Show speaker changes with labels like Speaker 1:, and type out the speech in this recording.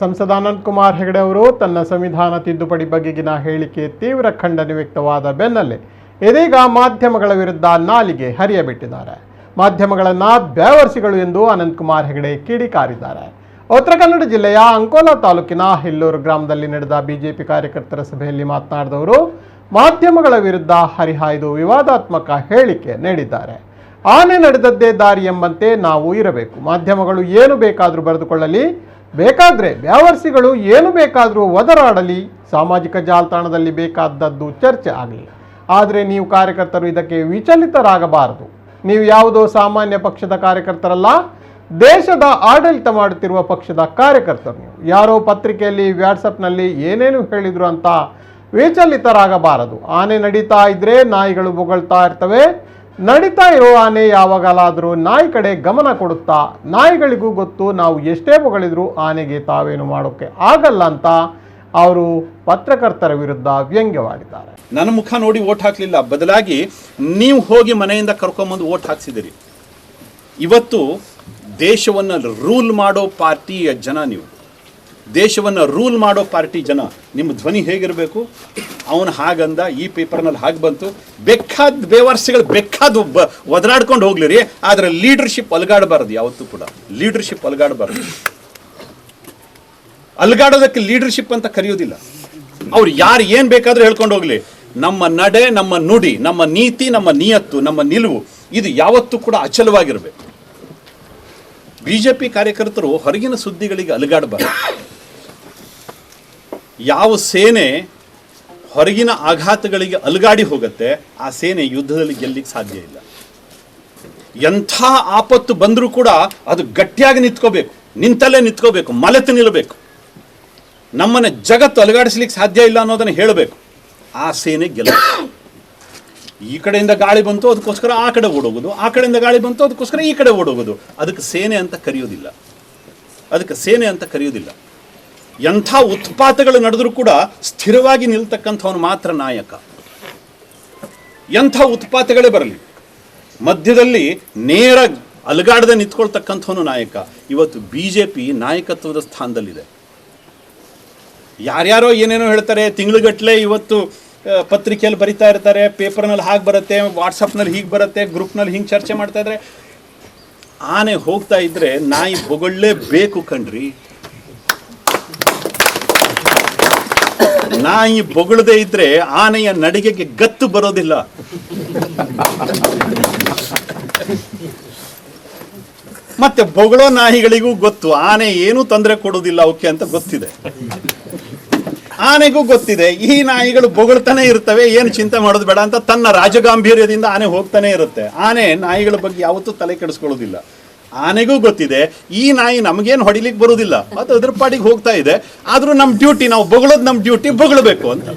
Speaker 1: ಸಂಸದ ಅನಂತಕುಮಾರ್ ಹೆಗಡೆ ಅವರು ತನ್ನ ಸಂವಿಧಾನ ತಿದ್ದುಪಡಿ ಬಗೆಗಿನ ಹೇಳಿಕೆ ತೀವ್ರ ಖಂಡನೆ ವ್ಯಕ್ತವಾದ ಬೆನ್ನಲ್ಲೇ ಇದೀಗ ಮಾಧ್ಯಮಗಳ ವಿರುದ್ಧ ನಾಲಿಗೆ ಹರಿಯಬಿಟ್ಟಿದ್ದಾರೆ ಮಾಧ್ಯಮಗಳನ್ನ ಬ್ಯಾವರ್ಸಿಗಳು ಎಂದು ಅನಂತಕುಮಾರ್ ಹೆಗಡೆ ಕಿಡಿಕಾರಿದ್ದಾರೆ. ಉತ್ತರ ಕನ್ನಡ ಜಿಲ್ಲೆಯ ಅಂಕೋಲಾ ತಾಲೂಕಿನ ಹಿಲ್ಲೂರು ಗ್ರಾಮದಲ್ಲಿ ನಡೆದ ಬಿಜೆಪಿ ಕಾರ್ಯಕರ್ತರ ಸಭೆಯಲ್ಲಿ ಮಾತನಾಡಿದವರು, ಮಾಧ್ಯಮಗಳ ವಿರುದ್ಧ ಹರಿಹಾಯ್ದು ವಿವಾದಾತ್ಮಕ ಹೇಳಿಕೆ ನೀಡಿದ್ದಾರೆ. ಆನೆ ನಡೆದದ್ದೇ ದಾರಿ ಎಂಬಂತೆ ನಾವು ಇರಬೇಕು. ಮಾಧ್ಯಮಗಳು ಏನು ಬೇಕಾದರೂ ಬರೆದುಕೊಳ್ಳಲಿ. ಬೇಕಾದ್ರೆ ವ್ಯಾವರ್ಸಿಗಳು ಏನು ಬೇಕಾದರೂ ಒದರಾಡಲಿ. ಸಾಮಾಜಿಕ ಜಾಲತಾಣದಲ್ಲಿ ಬೇಕಾದದ್ದು ಚರ್ಚೆ ಆಗಲಿ. ಆದರೆ ನೀವು ಕಾರ್ಯಕರ್ತರು ಇದಕ್ಕೆ ವಿಚಲಿತರಾಗಬಾರದು. ನೀವು ಯಾವುದೋ ಸಾಮಾನ್ಯ ಪಕ್ಷದ ಕಾರ್ಯಕರ್ತರಲ್ಲ, ದೇಶದ ಆಡಳಿತ ಮಾಡುತ್ತಿರುವ ಪಕ್ಷದ ಕಾರ್ಯಕರ್ತರು ನೀವು. ಯಾರೋ ಪತ್ರಿಕೆಯಲ್ಲಿ ವ್ಯಾಟ್ಸಪ್ನಲ್ಲಿ ಏನೇನು ಹೇಳಿದ್ರು ಅಂತ ವಿಚಲಿತರಾಗಬಾರದು. ಆನೆ ನಡೀತಾ ಇದ್ರೆ ನಾಯಿಗಳು ಬೊಗಳ್ತಾ ಇರ್ತವೆ ನಡೀತಾ ಇರೋ ಆನೆ ಯಾವಾಗಲಾದರೂ ನಾಯಿ ಕಡೆ ಗಮನ ಕೊಡುತ್ತಾ, ನಾಯಿಗಳಿಗೂ ಗೊತ್ತು ನಾವು ಎಷ್ಟೇ ಹೊಗಳಿದ್ರೂ ಆನೆಗೆ ತಾವೇನು ಮಾಡೋಕ್ಕೆ ಆಗಲ್ಲ ಅಂತ ಅವರು ಪತ್ರಕರ್ತರ ವಿರುದ್ಧ ವ್ಯಂಗ್ಯವಾಡಿದ್ದಾರೆ.
Speaker 2: ನನ್ನ ಮುಖ ನೋಡಿ ಓಟ್ ಹಾಕಲಿಲ್ಲ. ಬದಲಾಗಿ ನೀವು ಹೋಗಿ ಮನೆಯಿಂದ ಕರ್ಕೊಂಬಂದು ಓಟ್ ಹಾಕ್ಸಿದಿರಿ ಇವತ್ತು ದೇಶವನ್ನು ರೂಲ್ ಮಾಡೋ ಪಾರ್ಟಿಯ ಜನ ನೀವು. ದೇಶವನ್ನು ರೂಲ್ ಮಾಡೋ ಪಾರ್ಟಿ ಜನ, ನಿಮ್ಮ ಧ್ವನಿ ಹೇಗಿರಬೇಕು? ಅವನು ಹಾಗಂದ, ಈ ಪೇಪರ್ನಲ್ಲಿ ಹಾಗೆ ಬಂತು. ಬೇಕಾದ ಬೇವಾರ್ಸಿಗಳು ಬೇಕಾದ ಬ ಒದರಾಡ್ಕೊಂಡು ಹೋಗ್ಲಿರಿ, ಆದರೆ ಲೀಡರ್ಶಿಪ್ ಅಲಗಾಡಬಾರ್ದು ಯಾವತ್ತೂ ಕೂಡ. ಲೀಡರ್ಶಿಪ್ ಅಲಗಾಡಬಾರ್ದು. ಅಲ್ಗಾಡೋದಕ್ಕೆ ಲೀಡರ್ಶಿಪ್ ಅಂತ ಕರೆಯೋದಿಲ್ಲ. ಅವ್ರು ಯಾರು ಏನು ಬೇಕಾದರೂ ಹೇಳ್ಕೊಂಡು ಹೋಗ್ಲಿ. ನಮ್ಮ ನಡೆ, ನಮ್ಮ ನುಡಿ, ನಮ್ಮ ನೀತಿ, ನಮ್ಮ ನಿಯತ್ತು, ನಮ್ಮ ನಿಲುವು, ಇದು ಯಾವತ್ತೂ ಕೂಡ ಅಚಲವಾಗಿರ್ಬೇಕು. ಬಿಜೆಪಿ ಕಾರ್ಯಕರ್ತರು ಹೊರಗಿನ ಸುದ್ದಿಗಳಿಗೆ ಅಲುಗಾಡಬಾರ್ದು. ಯಾವ ಸೇನೆ ಹೊರಗಿನ ಆಘಾತಗಳಿಗೆ ಅಲುಗಾಡಿ ಹೋಗುತ್ತೆ, ಆ ಸೇನೆ ಯುದ್ಧದಲ್ಲಿ ಗೆಲ್ಲಿಕ್ಕೆ ಸಾಧ್ಯ ಇಲ್ಲ. ಎಂಥ ಆಪತ್ತು ಬಂದರೂ ಕೂಡ ಅದು ಗಟ್ಟಿಯಾಗಿ ನಿಂತ್ಕೋಬೇಕು, ನಿಂತಲ್ಲೇ ನಿಂತ್ಕೋಬೇಕು, ಮಲೆತು ನಿಲ್ಲಬೇಕು ನಮ್ಮನ್ನು ಜಗತ್ತು ಅಲುಗಾಡಿಸ್ಲಿಕ್ಕೆ ಸಾಧ್ಯ ಇಲ್ಲ ಅನ್ನೋದನ್ನು ಹೇಳಬೇಕು. ಆ ಸೇನೆ ಗೆಲ್ಲ ಈ ಕಡೆಯಿಂದ ಗಾಳಿ ಬಂತು, ಅದಕ್ಕೋಸ್ಕರ ಆ ಕಡೆ ಓಡೋಗೋದು, ಆ ಕಡೆಯಿಂದ ಗಾಳಿ ಬಂತು, ಅದಕ್ಕೋಸ್ಕರ ಈ ಕಡೆ ಓಡೋಗೋದು. ಅದಕ್ಕೆ ಸೇನೆ ಅಂತ ಕರೆಯೋದಿಲ್ಲ. ಅದಕ್ಕೆ ಸೇನೆ ಅಂತ ಕರೆಯೋದಿಲ್ಲ. ಎಂಥ ಉತ್ಪಾತಗಳು ನಡೆದರೂ ಕೂಡ ಸ್ಥಿರವಾಗಿ ನಿಲ್ತಕ್ಕಂಥವನು ಮಾತ್ರ ನಾಯಕ. ಎಂಥ ಉತ್ಪಾತಗಳೇ ಬರಲಿ. ಮಧ್ಯದಲ್ಲಿ ನೇರ ಅಲುಗಾಡದೆ ನಿಂತ್ಕೊಳ್ತಕ್ಕಂಥವನು ನಾಯಕ. ಇವತ್ತು ಬಿ ಜೆ ಪಿ ನಾಯಕತ್ವದ ಸ್ಥಾನದಲ್ಲಿದೆ. ಯಾರ್ಯಾರೋ ಏನೇನೋ ಹೇಳ್ತಾರೆ ತಿಂಗಳುಗಟ್ಟಲೆ ಇವತ್ತು ಪತ್ರಿಕೆಯಲ್ಲಿ ಬರಿತಾ ಇರ್ತಾರೆ, ಪೇಪರ್ನಲ್ಲಿ ಹಾಗೆ ಬರುತ್ತೆ, ವಾಟ್ಸಪ್ನಲ್ಲಿ ಹೀಗೆ ಬರುತ್ತೆ, ಗ್ರೂಪ್ನಲ್ಲಿ ಹಿಂಗೆ ಚರ್ಚೆ ಮಾಡ್ತಾ ಇದ್ರೆ ಆನೆ ಹೋಗ್ತಾ ಇದ್ರೆ ನಾಯಿ ಹೊಗಳಲೇಬೇಕು ಕಣ್ರಿ. ನಾಯಿ ಬೊಗಳದೇ ಇದ್ರೆ ಆನೆಯ ನಡಿಗೆಗೆ ಗತ್ತು ಬರೋದಿಲ್ಲ. ಮತ್ತೆ ಬೊಗಳೋ ನಾಯಿಗಳಿಗೂ ಗೊತ್ತು, ಆನೆ ಏನೂ ತೊಂದರೆ ಕೊಡೋದಿಲ್ಲ ಅವಕ್ಕೆ ಅಂತ ಗೊತ್ತಿದೆ. ಆನೆಗೂ ಗೊತ್ತಿದೆ, ಈ ನಾಯಿಗಳು ಬೊಗಳ್ತಾನೆ ಇರ್ತವೆ, ಏನು ಚಿಂತೆ ಮಾಡೋದು ಬೇಡ ಅಂತ ತನ್ನ ರಾಜಗಾಂಭೀರ್ಯದಿಂದ ಆನೆ ಹೋಗ್ತಾನೆ ಇರುತ್ತೆ. ಆನೆ ನಾಯಿಗಳ ಬಗ್ಗೆ ಯಾವತ್ತೂ ತಲೆ ಕೆಡಿಸ್ಕೊಳ್ಳೋದಿಲ್ಲ. ಆನೆಗೂ ಗೊತ್ತಿದೆ, ಈ ನಾಯಿ ನಮಗೇನು ಹೊಡಿಲಿಕ್ಕೆ ಬರುವುದಿಲ್ಲ ಅದು ಅದ್ರ ಪಾಡಿಗೆ ಹೋಗ್ತಾ ಇದೆ. ಆದ್ರೂ ನಮ್ಮ ಡ್ಯೂಟಿ ನಾವು ಬೊಗಳೋದು ನಮ್ಮ ಡ್ಯೂಟಿ ಬೊಗಳಬೇಕು ಅಂತ.